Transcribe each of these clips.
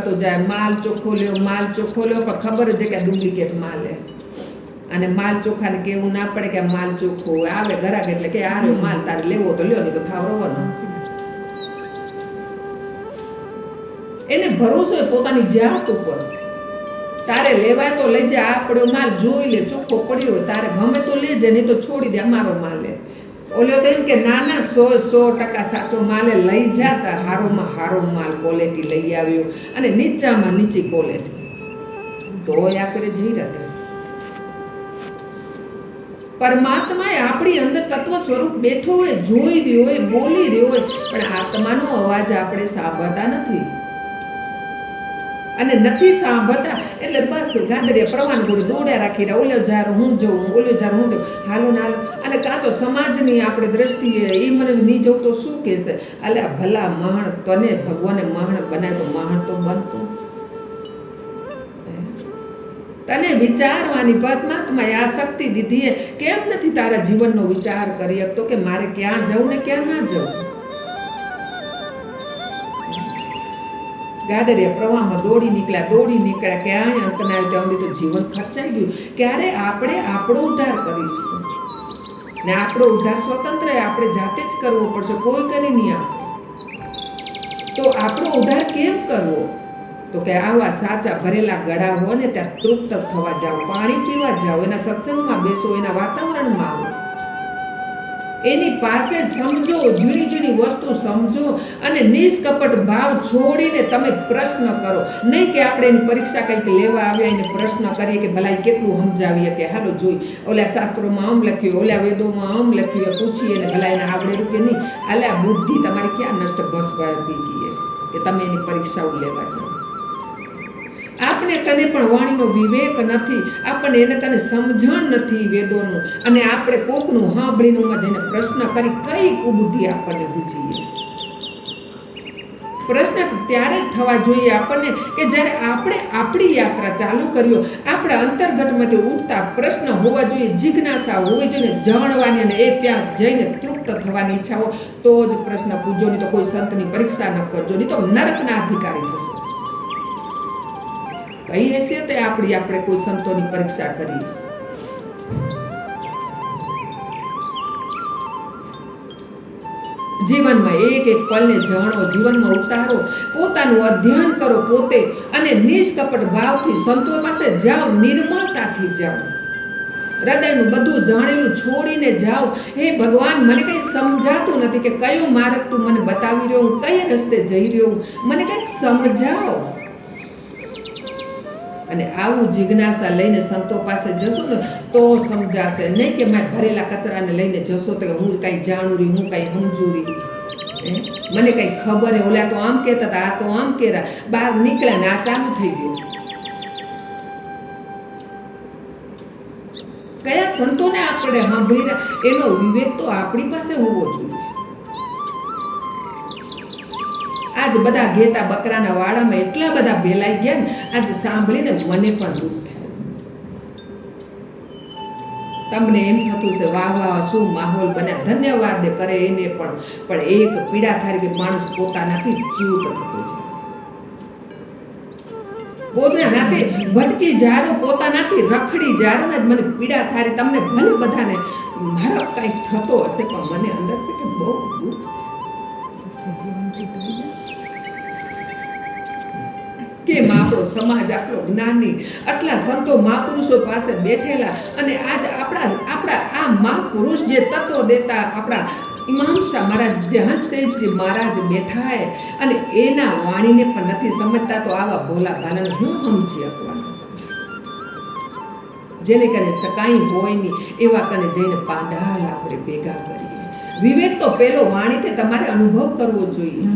કરતો જાય, માલ ચોખ્ખો લ્યો, માલ ચોખ્ખો પણ ખબર છે કે ડુપ્લિકેટ માલ હે અને માલ ચોખાને કેવું ના પડે કે માલ ચોખ્ખો આવે ઘરાક એટલે કે આ રહ્યો માલ, તારે લેવો તો લ્યો, નહીં તો થાવ રવાનો. એને ભરોસો એ પોતાની જાત ઉપર. તારે લેવાય તો લઈ જા આ માલ, જોઈ લે, ચોખ્ખો પડ્યો તારે ગમે તો લેજે, નહીં તો છોડી દે અમારો માલ લે ઓલો તો એમ કે ના ના સો સો ટકા સાચો માલે લઈ જતા હારોમાં હારો માલ ક્વોલિટી લઈ આવ્યો અને નીચામાં નીચી ક્વોલિટી તોય આપણે જઈ રહ્યા પરમાત્માએ આપણી અંદર તત્વ સ્વરૂપ બેઠો હોય, જોઈ રહ્યો હોય, બોલી રહ્યો હોય, પણ આત્માનો અવાજ આપણે સાંભળતા નથી. અને નથી સાંભળતા એટલે બસ ગાંડરે પ્રવાન ગોળી દોડ્યા રાખી રહ્યા. ઓલો જાર હું જોઉં, ઓલો જાર હું જોઉં. હાલો ને હાલો. અને કાં તો સમાજની આપણે દ્રષ્ટિએ એ મને નહીં જવું તો શું કહેશે? આ ભલા મહાણ તને ભગવાને મહાણ બનાવ્યો મહાણ તો બનતો. તને વિચારવાની પરમાત્માએ આ શક્તિ દીધી કેમ નથી તારા જીવનનો વિચાર કરી શકતો કે મારે ક્યાં જવું ને ક્યાં ના જવું? ગાદરિયા પ્રવાહમાં દોડી નીકળ્યા દોડી નીકળ્યા, ક્યાંય અંત ત્યાં સુધી તો જીવન ખર્ચાઈ ગયું. ક્યારે આપણે આપણો ઉદ્ધાર કરીશું? ને આપણો ઉદ્ધાર સ્વતંત્ર આપણે જાતે જ કરવો પડશે, કોઈ કરી નહીં આપે. તો આપણો ઉદ્ધાર કેમ કરવો? તો કે આવા સાચા ભરેલા ગળા હોય ને ત્યાં તૃપ્ત થવા જાઓ, પાણી પીવા જાઓ, એના સત્સંગમાં બેસો, એના વાતાવરણમાં આવો. એની પાસે સમજો, જૂની જૂની વસ્તુ સમજો અને નિષ્કપટ ભાવ છોડીને તમે પ્રશ્ન કરો. નહીં કે આપણે એની પરીક્ષા કંઈક લેવા આવ્યા એને પ્રશ્ન કરીએ કે ભલા કેટલું સમજાવીએ કે હાલો જોઈ. ઓલા શાસ્ત્રોમાં આમ લખ્યું, ઓલા વેદોમાં આમ લખ્યું પૂછીએ ને ભલા એને આવડેલું કે નહીં. આલે બુદ્ધિ તમારી ક્યાં નષ્ટ પી ગઈ કે તમે એની પરીક્ષાઓ લેવા જાઓ. આપણે કને પણ વાણીનો વિવેક નથી, આપણને એને કને સમજણ નથી વેદોનું. અને આપણે કોકનું હાંભળીનુંમાં જઈને પ્રશ્ન કરી કઈ કુબુદ્ધિ આપણને બુજીએ પ્રશ્ન ત્યારે થવા જોઈએ આપણને કે જ્યારે આપણે આપણી યાત્રા ચાલુ કર્યો આપણા અંતર્ગતમાંથી ઉઠતા પ્રશ્ન હોવા જોઈએ, જિજ્ઞાસા હોવી જોઈએ જાણવાની અને એ ત્યાં જઈને તૃપ્ત થવાની ઈચ્છા હોય, તો જ પ્રશ્ન પૂછજો નહીં તો કોઈ સંતની પરીક્ષા ન કરજો, નહીં તો નરકના અધિકારી થશો. કઈ હેસિયતે આપણી આપણે કોઈ સંતોની પરીક્ષા કરી. જીવનમાં એક એક પલને જાણો, જીવનમાં ઉતારો, પોતાનું અધ્યયન કરો પોતે અને નિષ્કપટ ભાવથી સંતો પાસે જાઓ, નિર્મળતાથી જાઓ. હૃદયનું બધું જાણેલું છોડીને જાઓ. હે ભગવાન, મને કંઈ સમજાતું નથી કે કયો માર્ગ તું મને બતાવી રહ્યો, હું કઈ રસ્તે જઈ રહ્યો, હું. મને કંઈક સમજાવો. અને આવું જિજ્ઞાસા લઈને સંતો પાસે જશો ને, તો સમજાશે. નહીં કે મેં ભરેલા કચરાને લઈને જશો તો હું કાંઈ જાણું રહી હું કાંઈ સમજું રહી? મને કંઈ ખબર હે. ઓલા તો આમ કહેતા હતા, આ તો આમ કહેરા બહાર નીકળ્યા ને આ ચાલુ થઈ ગયું. કયા સંતોને આપણે સાંભળી રહ્યા એનો વિવેક તો આપણી પાસે હોવો જોઈએ. આજ બધા ઘેતા બકરાના વાડામાં એટલા બધા ભેલાઈ ગયા ને, આજ સાંભળીને મને પણ દુઃખ થાય. તમને એમ થતું છે વાહ વાહ, શું માહોલ બને ધન્યવાદ કરે એને પણ. પણ એક પીડા થાય કે માણસ પોતાનાથી જીવત થતો છે પોતાના નાતે ભટકી જારો, પોતાનાથી રખડી જારો ને મને પીડા થાય તમને ભલે બધાને, મારો કંઈક થતો હશે પણ મને અંદર બહુ દુઃખ કેમ આપણો સમાજ આટલો જ્ઞાની? આટલા સંતો મહાપુરુષો પાસે બેઠેલા અને આજ આપણા આપણા આ મહાપુરુષ જે તત્વ દેતા આપણા ઇમામ શાહ મહારાજ જે હંસદેવજી મહારાજ બેઠા હે અને એના વાણીને પણ નથી સમજતા તો આવા ભોલા ભાલાને હું સમજી આપવાનું જેને કને સકાઈ હોય નહીં, એવા કને જઈને પાંડાલ આપણે ભેગા કરીએ. વિવેક તો પેલો વાણીથી તમારે અનુભવ કરવો જોઈએ.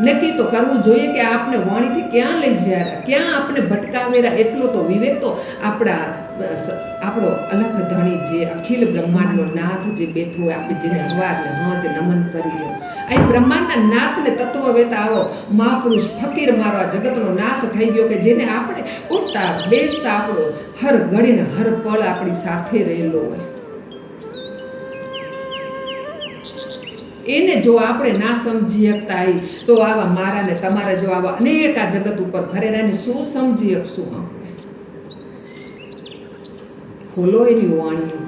નક્કી તો કરવું જોઈએ કે આપને વાણીથી ક્યાં લઈ જ્યા ક્યાં આપણે ભટકાવેલા એટલો તો વિવેક તો આપણા આપણો અલગ ધણી જે અખિલ બ્રહ્માંડનો નાથ જે બેઠો હોય આપણે જેને હવારને હજ નમન કરીએ. અહીં બ્રહ્માંડના નાથને તત્વ વેતા આવો મહાપુરુષ ફકીર મારવા જગતનો નાથ થઈ ગયો કે જેને આપણે ઉઠતા બેસતા આપણો હર ઘડીને હર પળ આપણી સાથે રહેલો હોય. એને જો આપણે ના સમજી શકતા હોય તો આવા મારા ને તમારા જો આવા અનેક આ જગત ઉપર ફરેલા એને શું સમજી શકશું આપણે? ખોલો એની વાણીઓ.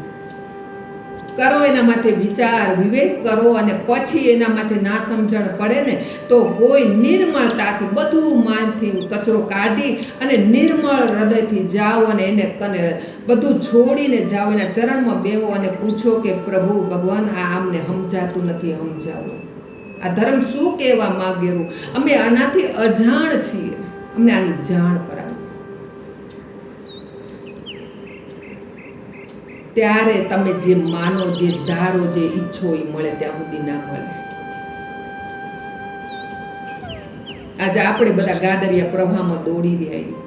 કરો, એના માથે વિચાર, વિવેક કરો અને પછી એના માથે ના સમજણ પડે ને, તો કોઈ નિર્મળતાથી બધું માનથી કચરો કાઢી અને નિર્મળ હૃદયથી જાઓ અને એને કને બધું છોડીને જાઓ, એના ચરણમાં બેહો અને પૂછો કે પ્રભુ, ભગવાન, આ આમને સમજાતું નથી, સમજાવો. આ ધર્મ શું કહેવા માંગેલું અમે આનાથી અજાણ છીએ. અમને આની જાણ કરાવો. ત્યારે તમે જે માનો, જે ધારો, જે ઈચ્છો એ મળે ત્યાં સુધી ના મળે. આજે આપણે બધા ગાદરિયા પ્રવાહમાં દોડી રહ્યા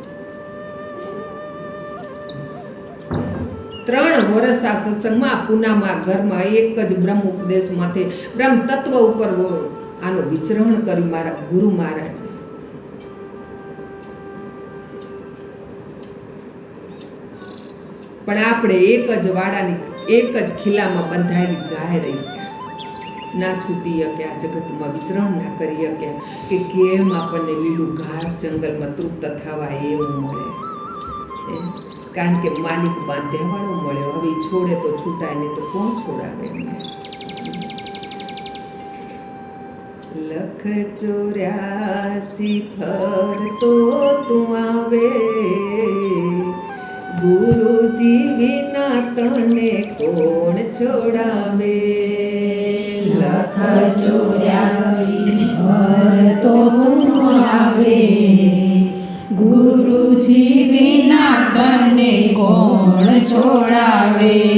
ત્રણ વર્ષ આ સત્સંગમાં પૂનામાં ઘરમાં એક જ બ્રહ્મ ઉપદેશમાંથી બ્રહ્મ તત્વ ઉપર આનું વિચરણ કર્યું મારા ગુરુ મહારાજે. પણ આપણે એક જ વાડાની, એક જ ખીલામાં બંધાયેલી ગાય રહી ના છૂટી શક્યા જગતમાં વિચરણ ના કરી શક્યા કે કેમ આપણને લીલું ઘાસ જંગલમાં તૃપ્ત થવા એવું મળે. કારણ કે માલિક બાંધ્યાવાળો મળ્યો. હવે છોડે તો છૂટાય, નહીં તો કોણ છોડાવે લખ ચોર્યાસી ફરતો તું આવે. ગુરુજી વિના તને કોણ છોડાવે? લખ ચોર્યાસી તો આવે. ગુરુજી વિના તને કોણ છોડાવે?